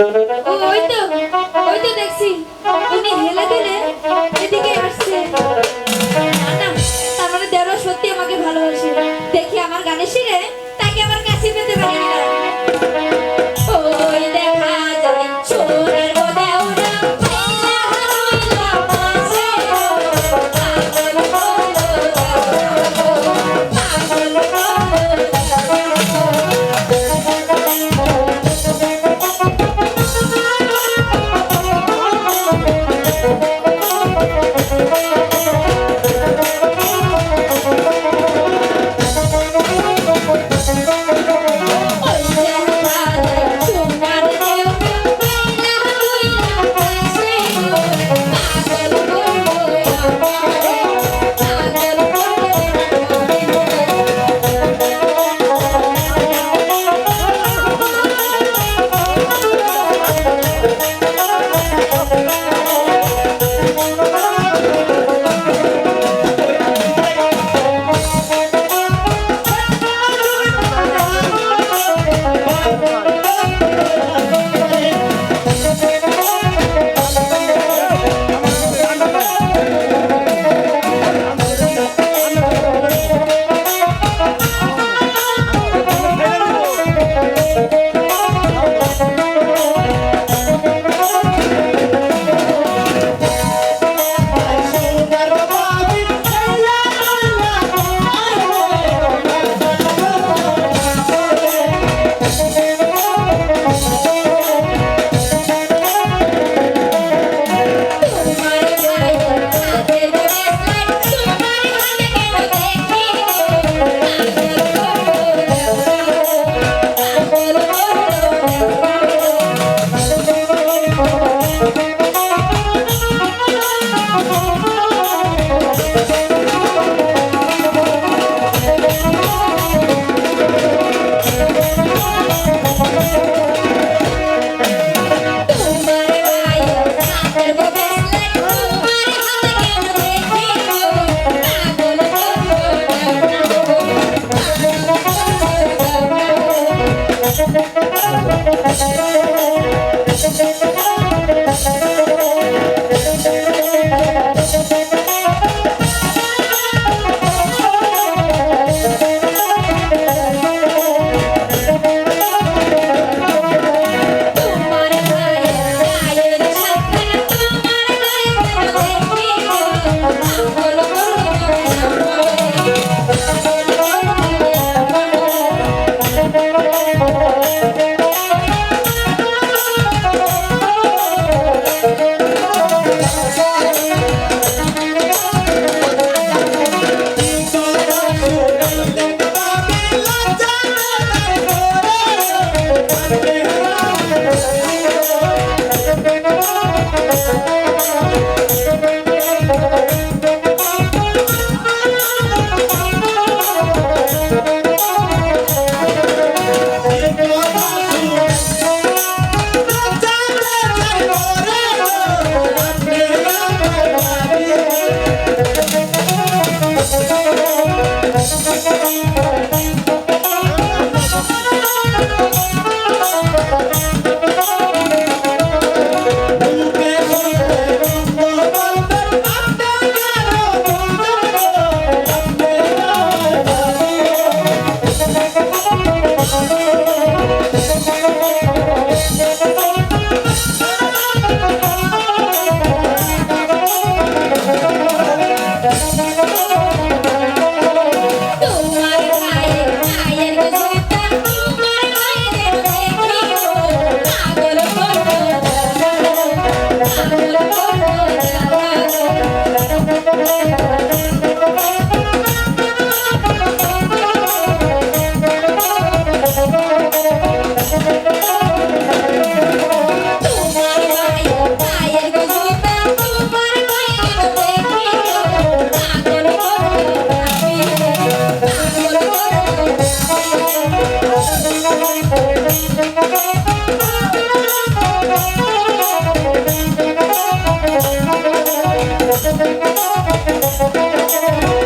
ওই তো ওই তো দেখছি। উনি হেলে দিলে এদিকে Thank.